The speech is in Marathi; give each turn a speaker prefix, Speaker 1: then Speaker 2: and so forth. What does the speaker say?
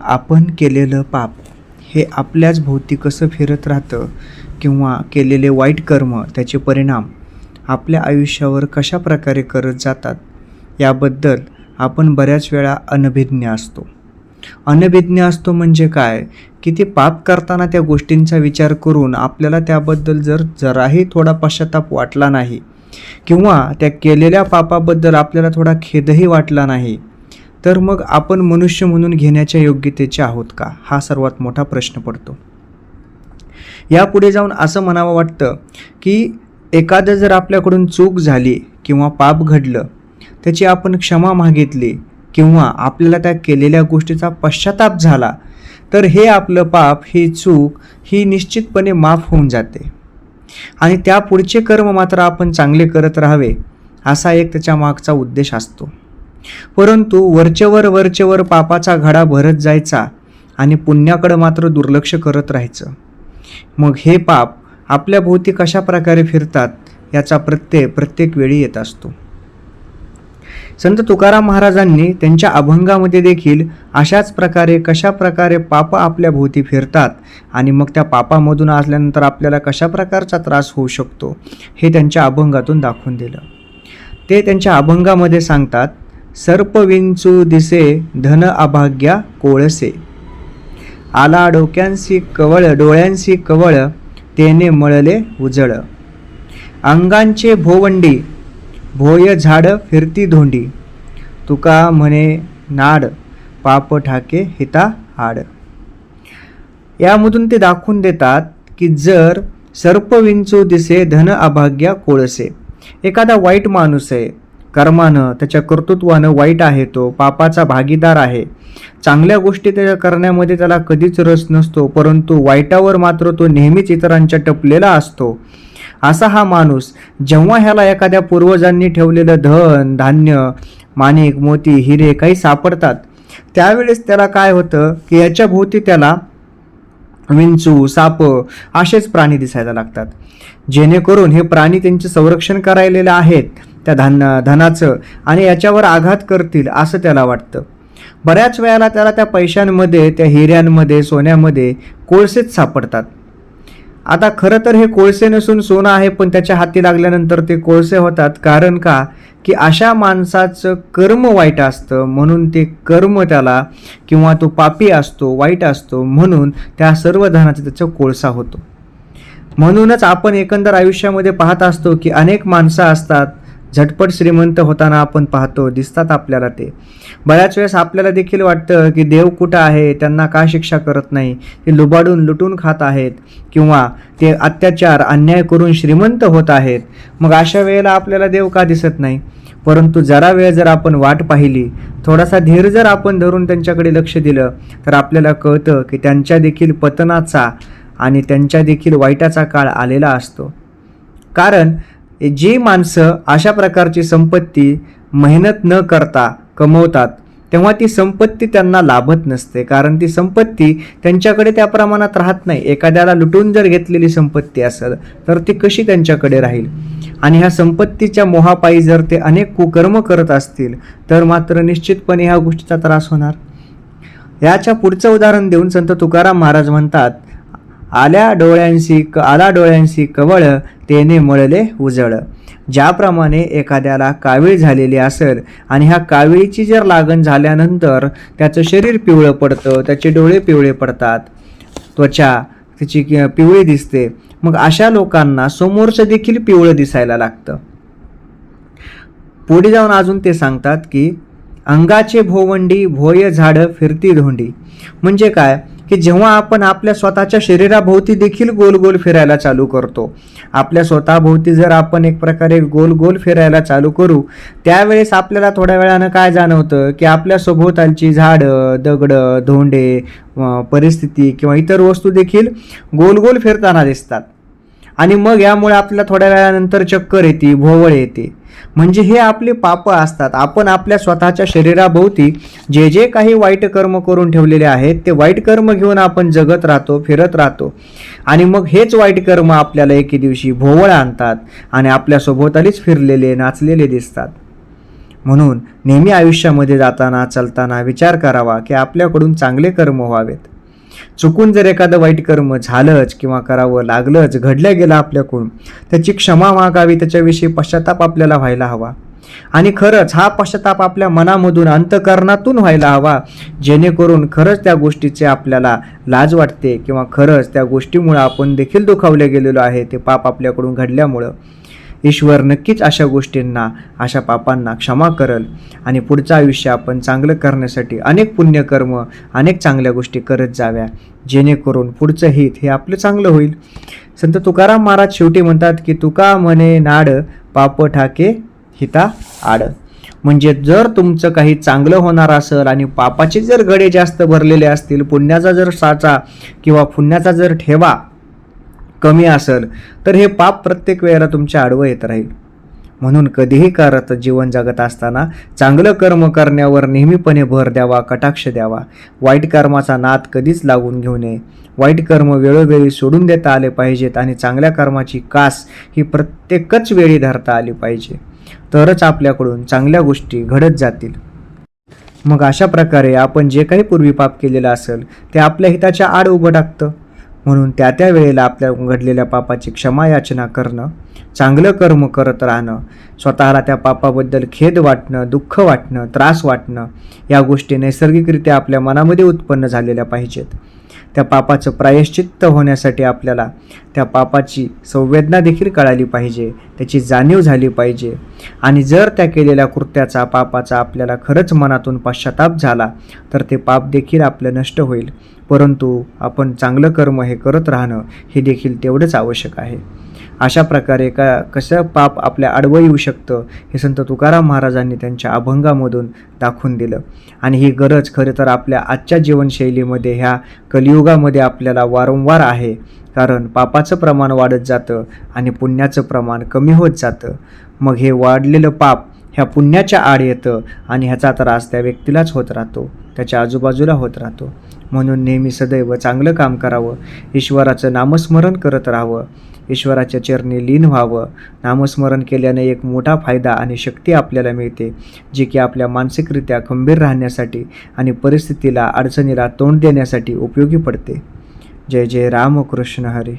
Speaker 1: आपण केलेलं पाप हे आपल्याच भोवती कसं फिरत राहतं किंवा केलेले वाईट कर्म त्याचे परिणाम आपल्या आयुष्यावर कशा प्रकारे करत जातात याबद्दल आपण बऱ्याच वेळा अनभिज्ञ असतो. अनभिज्ञ असतो म्हणजे काय? की ते पाप करताना त्या गोष्टींचा विचार करून आपल्याला त्याबद्दल जर जराही थोडा पश्चाताप वाटला नाही किंवा त्या केलेल्या पापाबद्दल आपल्याला थोडा खेदही वाटला नाही तर मग आपण मनुष्य म्हणून घेण्याच्या योग्यतेचे आहोत का? हा सर्वात मोठा प्रश्न पडतो. यापुढे जाऊन असं म्हणावं वाटतं की एखादं जर आपल्याकडून चूक झाली किंवा पाप घडलं त्याची आपण क्षमा मागितली किंवा आपल्याला त्या केलेल्या गोष्टीचा पश्चाताप झाला तर हे आपलं पाप ही चूक ही निश्चितपणे माफ होऊन जाते. आणि त्या पुढचे कर्म मात्र आपण चांगले करत राहावे असा एक त्याच्या मागचा उद्देश असतो. परंतु वरचेवर वरचेवर पापाचा घडा भरत जायचा आणि पुण्याकडं मात्र दुर्लक्ष करत राहायचं. मग हे पाप आपल्या भोवती कशा प्रकारे फिरतात याचा प्रत्यय प्रत्येक वेळी येत असतो. संत तुकाराम महाराजांनी त्यांच्या अभंगामध्ये देखील अशाच प्रकारे कशा प्रकारे पाप आपल्या भोवती फिरतात आणि मग त्या पापामधून असल्यानंतर आपल्याला कशा प्रकारचा त्रास होऊ शकतो हे त्यांच्या अभंगातून दाखवून दिलं. ते त्यांच्या अभंगामध्ये सांगतात सर्प विंचू दिसे धन अभाग्या कोळसे. आला डोक्यांशी कवळ डोळ्यांशी कवळ तेने मळले उजळ. अंगांचे भोवंडी भोय झाड फिरती धोंडी. तुका म्हणे नाड पाप ठाके हिता हाड. यामधून ते दाखवून देतात की जर सर्प विंचू दिसे धन अभाग्या कोळसे. एखादा वाईट माणूस आहे कर्मानं त्याच्या कर्तृत्वानं वाईट आहे तो पापाचा भागीदार आहे. चांगल्या गोष्टी त्याच्या करण्यामध्ये त्याला कधीच रस नसतो परंतु वाईटावर मात्र तो नेहमीच इतरांच्या टपलेला असतो. असा हा माणूस जेव्हा ह्याला एखाद्या पूर्वजांनी ठेवलेलं धन धान्य माणिक मोती हिरे काही सापडतात त्यावेळेस त्याला काय होतं की याच्या भोवती त्याला विंचू साप असेच प्राणी दिसायला लागतात. जेणेकरून हे प्राणी त्यांचे संरक्षण करायलेले आहेत. त्या धन धनाचं आणि याच्यावर आघात करतील असं त्याला वाटतं. बऱ्याच वेळेला त्याला त्या पैशांमध्ये त्या हिऱ्यांमध्ये सोन्यामध्ये कोळसेच सापडतात. आता खरं तर हे कोळसे नसून सोनं आहे पण त्याच्या हाती लागल्यानंतर ते कोळसे होतात. कारण का? की अशा माणसाचं कर्म वाईट असतं म्हणून ते कर्म त्याला किंवा तो पापी असतो वाईट असतो म्हणून त्या सर्व धनाचा त्याचा कोळसा होतो. म्हणूनच आपण एकंदर आयुष्यामध्ये पाहत असतो की अनेक माणसं असतात झटपट श्रीमंत होताना आपण पाहतो दिसतात आपल्याला ते. बऱ्याच वेळेस आपल्याला देखील वाटतं की देव कुठं आहे त्यांना का शिक्षा करत नाही ते लुबाडून लुटून खात आहेत किंवा ते अत्याचार अन्याय करून श्रीमंत होत आहेत. मग अशा वेळेला आपल्याला देव का दिसत नाही? परंतु जरा वेळ जर आपण वाट पाहिली थोडासा धीर जर आपण धरून त्यांच्याकडे लक्ष दिलं तर आपल्याला कळतं की त्यांच्या देखील पतनाचा आणि त्यांच्या देखील वाईटाचा काळ आलेला असतो. कारण जी माणसं अशा प्रकारची संपत्ती मेहनत न करता कमवतात तेव्हा ती संपत्ती त्यांना लाभत नसते. कारण ती संपत्ती त्यांच्याकडे त्या प्रमाणात राहत नाही. एखाद्याला लुटून जर घेतलेली संपत्ती असेल तर ती कशी त्यांच्याकडे राहील? आणि ह्या संपत्तीच्या मोहापायी जर ते अनेक कुकर्म करत असतील तर मात्र निश्चितपणे ह्या गोष्टीचा त्रास होणार. याच्या पुढचं उदाहरण देऊन संत तुकाराम महाराज म्हणतात आल्या डोळ्यांशी क आला डोळ्यांशी कवळ तेने मळले उजळ. ज्याप्रमाणे एखाद्याला कावीळ झालेली असेल आणि ह्या कावीळीची जर लागण झाल्यानंतर त्याचं शरीर पिवळं पडतं त्याचे डोळे पिवळे पडतात त्वचा त्याची पिवळी दिसते मग अशा लोकांना समोरचं देखील पिवळं दिसायला लागतं. पुढे जाऊन अजून ते सांगतात की अंगाचे भोवंडी भोय झाडं फिरती धोंडी. म्हणजे काय? की जेव्हा आपण आपल्या स्वतःच्या शरीराभोवती देखील गोल गोल फिरायला चालू करतो. आपल्या स्वतःभोवती जर आपण एक प्रकारे गोल गोल फिरायला चालू करू त्यावेळेस आपल्याला थोड्या वेळानं काय जाणवतं? की आपल्या सभोवतालची झाडं दगडं धोंडे परिस्थिती किंवा इतर वस्तू देखील गोल गोल फिरताना दिसतात. आणि मग यामुळे आपल्याला थोड्या वेळानंतर चक्कर येते भोवळ येते. म्हणजे हे आपले पाप असतात. आपण आपल्या स्वतःच्या शरीराभोवती जे जे काही वाईट कर्म करून ठेवलेले आहेत ते वाईट कर्म घेऊन आपण जगत राहतो फिरत राहतो. आणि मग हेच वाईट कर्म आपल्याला एके दिवशी भोवळ आणतात आणि आपल्या सभोवतालीच फिरलेले नाचलेले दिसतात. म्हणून नेहमी आयुष्यामध्ये जाताना चालताना विचार करावा की आपल्याकडून चांगले कर्म व्हावेत. चुकून जर एखादं वाईट कर्म झालंच किंवा करावं लागलंच घडलं गेलं आपल्याकडून त्याची क्षमा मागावी त्याच्याविषयी पश्चाताप आपल्याला व्हायला हवा. आणि खरंच हा पश्चाताप आपल्या मनामधून अंतकरणातून व्हायला हवा जेणेकरून खरंच त्या गोष्टीचे आपल्याला लाज वाटते किंवा खरंच त्या गोष्टीमुळं आपण देखील दुखावले गेलेलो आहे ते पाप आपल्याकडून घडल्यामुळं. ईश्वर नक्कीच अशा गोष्टींना अशा पापांना क्षमा करल आणि पुढचं आयुष्य आपण चांगलं करण्यासाठी अनेक पुण्यकर्म अनेक चांगल्या गोष्टी करत जाव्या. जेणेकरून पुढचं हित हे आपलं चांगलं होईल. संत तुकाराम महाराज शेवटी म्हणतात की तुका म्हणे नाड पाप ठाके हिता आड. म्हणजे जर तुमचं काही चांगलं होणार असेल आणि पापाचे जर गडे जास्त भरलेले असतील पुण्याचा जर साचा किंवा पुण्याचा जर ठेवा कमी असेल तर हे पाप प्रत्येक वेळेला तुमच्या आडवं येत राहील. म्हणून कधीही करत जीवन जगत असताना चांगलं कर्म करण्यावर नेहमीपणे भर द्यावा कटाक्ष द्यावा. वाईट कर्माचा नाद कधीच लागून घेऊ नये. वाईट कर्म वेळोवेळी सोडून देता आले पाहिजेत आणि चांगल्या कर्माची कास ही प्रत्येकच वेळी धरता आली पाहिजे. तरच आपल्याकडून चांगल्या गोष्टी घडत जातील. मग अशा प्रकारे आपण जे काही पूर्वी पाप केलेलं असेल ते आपल्या हिताच्या आड उभं टाकतं. म्हणून त्या त्या वेळेला आपल्या घडलेल्या पापाची क्षमा याचना करणं चांगलं कर्म करत राहणं स्वतःला त्या पापाबद्दल खेद वाटणं दुःख वाटणं त्रास वाटणं या गोष्टी नैसर्गिकरित्या आपल्या मनामध्ये उत्पन्न झालेल्या पाहिजेत. त्या पापाचं प्रायश्चित्त होण्यासाठी आपल्याला त्या पापाची संवेदना देखील कळाली पाहिजे त्याची जाणीव झाली पाहिजे. आणि जर त्या केलेल्या कृत्याचा पापाचा आपल्याला खरंच मनातून पश्चाताप झाला तर ते पाप देखील आपलं नष्ट होईल. परंतु आपण चांगलं कर्म हे करत राहणं हे देखील तेवढंच आवश्यक आहे. अशा प्रकारे का कसं पाप आपल्या आडवं येऊ शकतं हे संत तुकाराम महाराजांनी त्यांच्या अभंगामधून दाखवून दिलं. आणि ही गरज खरं तर आपल्या आजच्या जीवनशैलीमध्ये ह्या कलियुगामध्ये आपल्याला वारंवार आहे. कारण पापाचं प्रमाण वाढत जातं आणि पुण्याचं प्रमाण कमी होत जातं. मग हे वाढलेलं पाप ह्या पुण्याच्या आड येतं आणि ह्याचा त्रास त्या व्यक्तीलाच होत राहतो. त्याच्या आजूबाजूला होत राहतो. म्हणून नेहमी सदैव चांगलं काम करावं. ईश्वराचं नामस्मरण करत राहावं. ईश्वराच्या चरणी लीन व्हावं. नामस्मरण केल्याने एक मोठा फायदा आणि शक्ती आपल्याला मिळते जी की आपल्या मानसिकरित्या खंबीर राहण्यासाठी आणि परिस्थितीला अडचणीला तोंड देण्यासाठी उपयोगी पडते. जय जय रामकृष्ण हरी.